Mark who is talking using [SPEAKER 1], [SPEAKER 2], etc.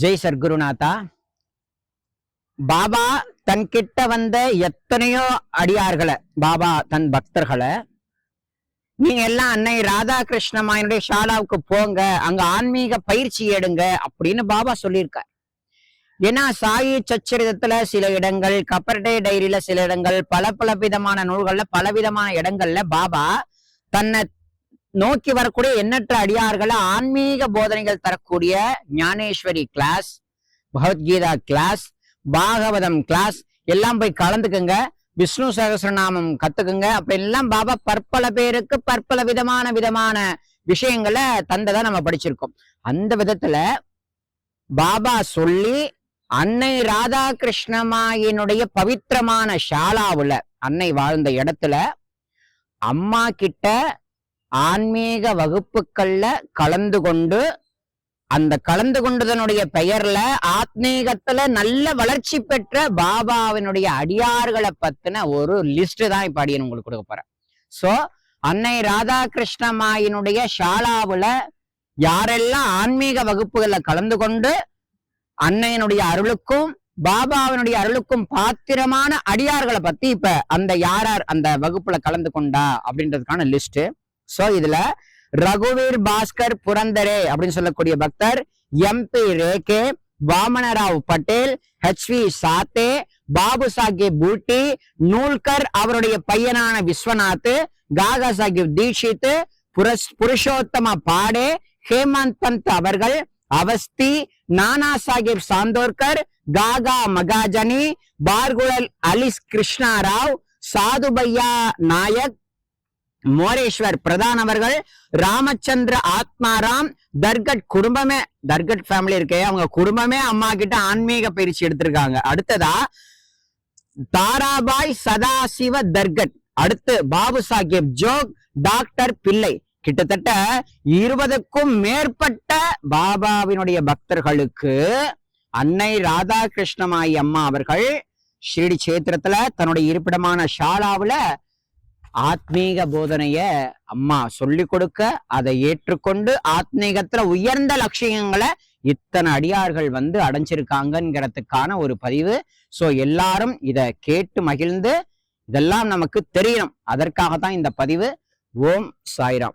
[SPEAKER 1] ஜெய் சர்க்குருநாதா. பாபா தன்கிட்ட வந்த எத்தனையோ அடியார்களை பாபா தன் பக்தர்களை நீங்க எல்லாம் அன்னை ராதாகிருஷ்ணமாயனுடைய ஷாலாவுக்கு போங்க அங்க ஆன்மீக பயிற்சி எடுங்க அப்படின்னு பாபா சொல்லியிருக்கார். ஏன்னா சாயி சச்சரிதத்துல சில இடங்கள் கப்பர்டே டைரியில சில இடங்கள் பல பல விதமான நூல்கள்ல பல விதமான இடங்கள்ல பாபா தன்னை நோக்கி வரக்கூடிய எண்ணற்ற அடியார்களை ஆன்மீக போதனைகள் தரக்கூடிய Dnyaneshwari class Bhagavad Gita class Bhagavatam class எல்லாம் போய் கலந்துக்குங்க. விஷ்ணு சகசிரநாமம் கத்துக்குங்க. அப்படி எல்லாம் பாபா பற்பல பேருக்கு பற்பல விதமான விதமான விஷயங்களை தந்ததா நம்ம படிச்சிருக்கோம். அந்த விதத்துல பாபா சொல்லி அன்னை ராதாகிருஷ்ணமாயினுடைய பவித்திரமான ஷாலாவுல அன்னை வாழ்ந்த இடத்துல அம்மா கிட்ட ஆன்மீக வகுப்புகள்ல கலந்து கொண்டு அந்த கலந்து கொண்டதனுடைய பெயர்ல ஆத்மீகத்துல நல்ல வளர்ச்சி பெற்ற பாபாவினுடைய அடியார்களை பத்தின ஒரு லிஸ்ட் தான் இப்ப அடியன் உங்களுக்கு கொடுக்க போறேன். சோ அன்னை ராதாகிருஷ்ணமாயினுடைய ஷாலாவுல யாரெல்லாம் ஆன்மீக வகுப்புகள்ல கலந்து கொண்டு அன்னையனுடைய அருளுக்கும் பாபாவினுடைய அருளுக்கும் பாத்திரமான அடியார்களை பத்தி இப்ப அந்த யாரார் அந்த வகுப்புல கலந்து கொண்டா அப்படின்றதுக்கான லிஸ்ட் சோ இதுல ரகுவீர் பாஸ்கர் புரந்தரே அப்படின்னு சொல்லக்கூடிய பக்தர் M P Rege Vamanrao Patel H V Sathe Babu Sahib Buti Nulkar அவருடைய பையனான விஸ்வநாத் காகா சாஹிப் தீட்சித் புரஸ் புருஷோத்தம பாடே ஹேமந்த் பந்த் அவர்கள் அவஸ்தி நானா சாஹிப் சாந்தோர்கர் காகா மகாஜனி பார்குழல் அலிஸ் கிருஷ்ணாராவ் சாதுபையா நாயக் மோரேஸ்வர் பிரதான் அவர்கள் ராமச்சந்திர ஆத்மாராம் தர்கட் குடும்பமே தர்கட் ஃபேமிலி இருக்கே அவங்க குடும்பமே அம்மா கிட்ட ஆன்மீக பயிற்சி எடுத்திருக்காங்க. அடுத்ததா தாராபாய் சதாசிவ தர்கட் அடுத்து பாபு சாஹிப் ஜோக் டாக்டர் பிள்ளை. கிட்டத்தட்ட இருபதுக்கும் மேற்பட்ட பாபாவினுடைய பக்தர்களுக்கு அன்னை ராதாகிருஷ்ணமாயி அம்மா அவர்கள் ஷிரடி கஷேத்திரத்துல தன்னுடைய இருப்பிடமான ஷாலாவுல ஆத்மீக போதனைய அம்மா சொல்லி கொடுக்க அதை ஏற்றுக்கொண்டு ஆத்மீகத்துல உயர்ந்த லட்சியங்களை இத்தனை அடியார்கள் வந்து அடைஞ்சிருக்காங்கங்கிறதுக்கான ஒரு பதிவு. சோ எல்லாரும் இதை கேட்டு மகிழ்ந்து இதெல்லாம் நமக்கு தெரியணும். அதற்காக தான் இந்த பதிவு. ஓம் சாய்ராம்.